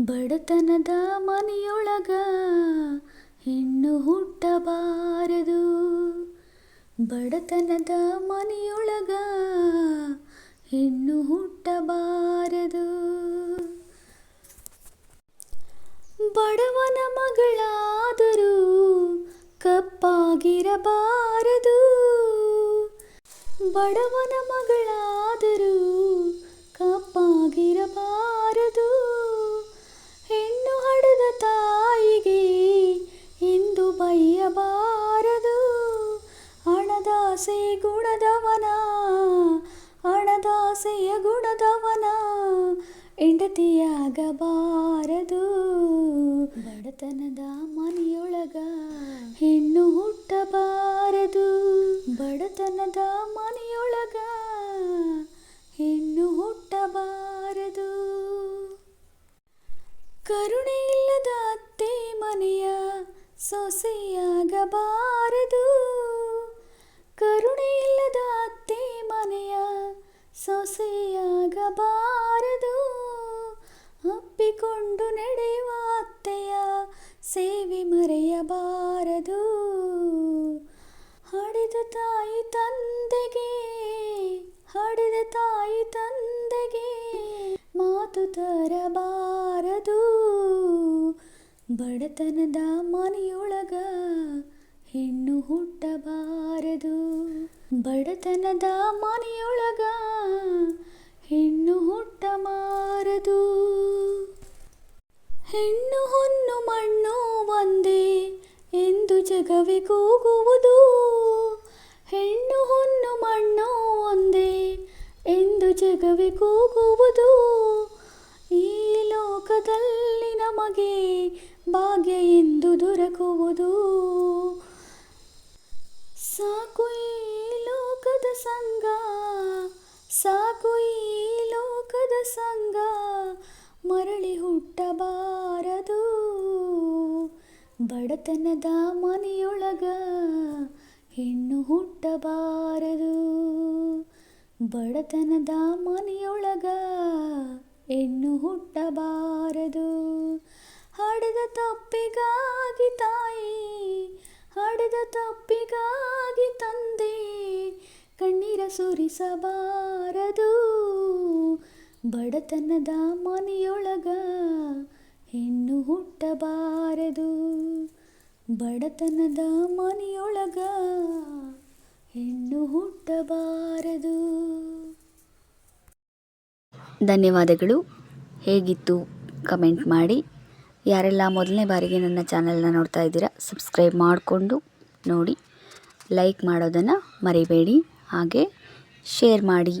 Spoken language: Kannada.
ಬಡತನದ ಮನೆಯೊಳಗ ಹೆಣ್ಣು ಹುಟ್ಟಬಾರದು. ಬಡತನದ ಮನೆಯೊಳಗ ಹೆಣ್ಣು ಹುಟ್ಟಬಾರದು. ಬಡವನ ಮಗಳಾದರೂ ಕಪ್ಪಾಗಿರಬಾರದು. ಬಡವನ ಮಗಳಾದರೂ ಹೆಂಡತಿಯಾಗಬಾರದು. ಬಡತನದ ಮನೆಯೊಳಗ ಹೆಣ್ಣು ಹುಟ್ಟಬಾರದು. ಬಡತನದ ಮನೆಯೊಳಗ ಹೆಣ್ಣು ಹುಟ್ಟಬಾರದು. ಕರುಣೆ ಇಲ್ಲದ ಅತ್ತೆ ಮನೆಯ ಸೊಸೆಯಾಗಬಾರದು. ಕರುಣೆ ಇಲ್ಲದ ಅತ್ತೆ ಮನೆಯ ಸೊಸೆಯಾಗಬಾರದು. ಅಪ್ಪಿಕೊಂಡು ನಡೆಯುವ ಅತ್ತೆಯ ಸೇವೆ ಮರೆಯಬಾರದು. ಹಡೆದ ತಾಯಿ ತಂದೆಗೆ, ಹಡೆದ ತಾಯಿ ತಂದೆಗೆ ಮಾತು ತರಬಾರದು. ಬಡತನದ ಮನೆಯೊಳಗ ಹೆಣ್ಣು ಹುಟ್ಟಬಾರದು. ಬಡತನದ ಮನೆಯೊಳಗ ಹೆಣ್ಣು ಹುಟ್ಟಬಾರದು ಹೆಣ್ಣು ಹೊನ್ನು ಮಣ್ಣು ಒಂದೇ ಎಂದು ಜಗವೇ ಕೂಗುವುದು. ಹೆಣ್ಣು ಹೊನ್ನು ಮಣ್ಣು ಒಂದೇ ಎಂದು ಜಗವೇ ಕೂಗುವುದು. ಈ ಲೋಕದಲ್ಲಿ ನಮಗೆ ಭಾಗ್ಯ ಎಂದು ದೊರಕುವುದು. ಸಾಕು ಈ ಲೋಕದ ಸಂಘ, ಸಾಕು ಈ ಲೋಕದ ಸಂಘ. ಮರಳಿ ಹುಟ್ಟಬಾರದು ಬಡತನದ ಮನೆಯೊಳಗ ಹೆಣ್ಣು ಹುಟ್ಟಬಾರದು. ಬಡತನದ ಮನೆಯೊಳಗ ಹೆಣ್ಣು ಹುಟ್ಟಬಾರದು. ಹಡೆದ ತಪ್ಪಿಗಾಗಿ ತಾಯಿ, ಹಡೆದ ತಪ್ಪಿಗಾಗಿ ತಂದೆ, ಕಣ್ಣೀರ ಸುರಿಸಬಾರದು. ಬಡತನದ ಮನೆಯೊಳಗ ಹೆಣ್ಣು ಹುಟ್ಟಬಾರದು. ಬಡತನದ ಮನೆಯೊಳಗ ಹೆಣ್ಣು ಹುಟ್ಟಬಾರದು. ಧನ್ಯವಾದಗಳು. ಹೇಗಿತ್ತು ಕಮೆಂಟ್ ಮಾಡಿ. ಯಾರೆಲ್ಲ ಮೊದಲನೇ ಬಾರಿಗೆ ನನ್ನ ಚಾನಲ್ನ ನೋಡ್ತಾ ಇದ್ದೀರಾ, ಸಬ್ಸ್ಕ್ರೈಬ್ ಮಾಡಿಕೊಂಡು ನೋಡಿ. ಲೈಕ್ ಮಾಡೋದನ್ನು ಮರಿಬೇಡಿ. ಹಾಗೆ ಶೇರ್ ಮಾಡಿ.